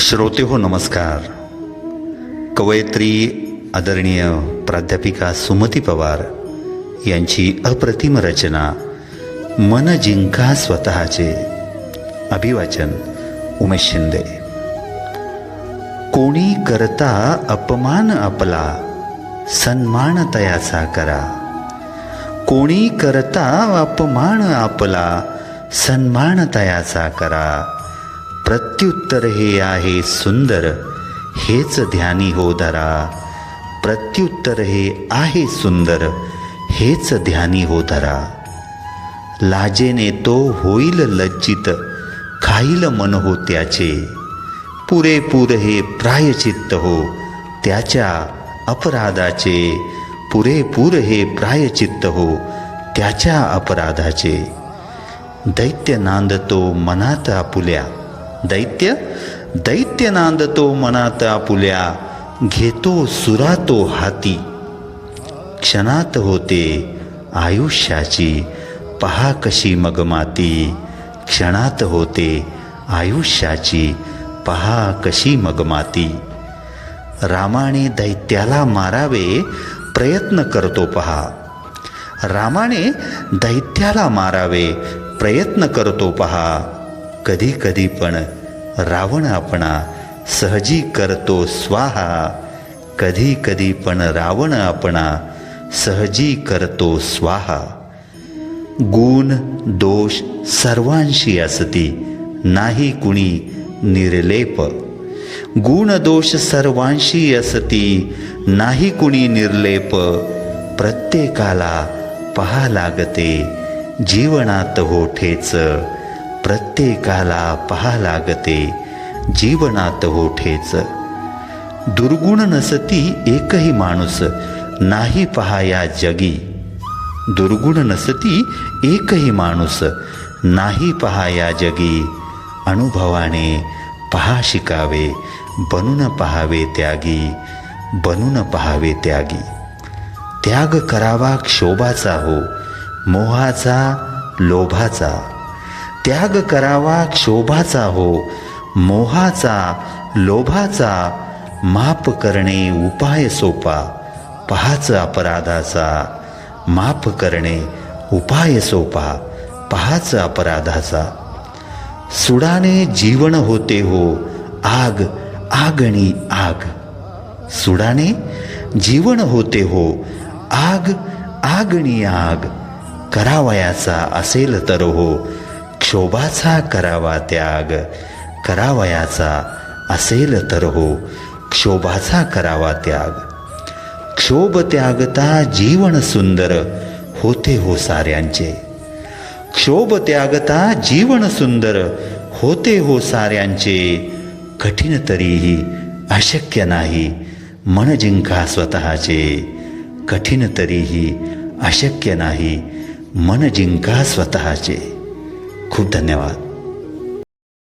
श्रोते हो नमस्कार. कवयित्री आदरणीय प्राध्यापिका सुमती पवार यांची अप्रतिम रचना मन जिंका स्वतःचे अभिवाचन उमेश शिंदे. कोणी करता अपमान आपला सन्मान तयाचा करा. कोणी करता अपमान आपला सन्मान तयाचा करा. प्रत्युत्तर हे आहे सुंदर हेच ध्यानी हो धरा प्रत्युत्तर हे आहे सुंदर हेच ध्यानी हो धरा लाजेने तो होईल लज्जित खाईल मन हो त्याचे. पुरेपूर हे प्रायचित्त हो त्याच्या अपराधाचे. पुरेपूर हे प्रायचित्त हो त्याच्या अपराधाचे. दैत्य नांदतो मनात आपुल्या दैत्य दैत्य नांदतो मनात आपुल्या घेतो सुरातो हाती क्षणात होते आयुष्याची पहा कशी मगमाती क्षणात होते आयुष्याची पहा कशी मगमाती रामाने दैत्याला मारावे प्रयत्न करतो पहा रामाने दैत्याला मारावे प्रयत्न करतो पहा कधी कधी पण रावण आपणा सहजी करतो स्वाहा. कधी कधी पण रावण आपणा सहजी करतो स्वाहा. गुण दोष सर्वांशी असती नाही कुणी निर्लेप. गुण दोष सर्वांशी असती नाही कुणी निर्लेप. प्रत्येकाला पहा लागते जीवनात होठेच प्रत्येकाला पहा लागते जीवनात ओठेच. दुर्गुण नसती एकही माणूस. नाही पहाया जगी. दुर्गुण नसती एकही माणूस. नाही पहाया जगी. अनुभवाने पहा शिकावे. बनून पहावे त्यागी. बनून पहावे त्यागी. त्याग करावा क्षोभाचा हो. मोहाचा लोभाचा. त्याग करावा क्षोभाचा हो मोहाचा लोभाचा माप करणे उपाय सोपा पहाच अपराधाचा माफ करणे उपाय सोपा पहाच अपराधाचा. सुडाने जीवन होते हो आग आगणी आग. सुडाने जीवन होते हो आग आगणी आग. करावयाचा असेल तर हो क्षोभाचा करावा त्याग. करावयाचा असेल तर हो क्षोभाचा करावा त्याग. क्षोभ त्यागता जीवन सुंदर होते हो साऱ्यांचे. क्षोभ त्यागता जीवन सुंदर होते हो साऱ्यांचे. कठीण तरीही अशक्य नाही मन जिंका स्वतःचे. कठीण तरीही अशक्य नाही मन जिंका स्वतःचे. खूप धन्यवाद.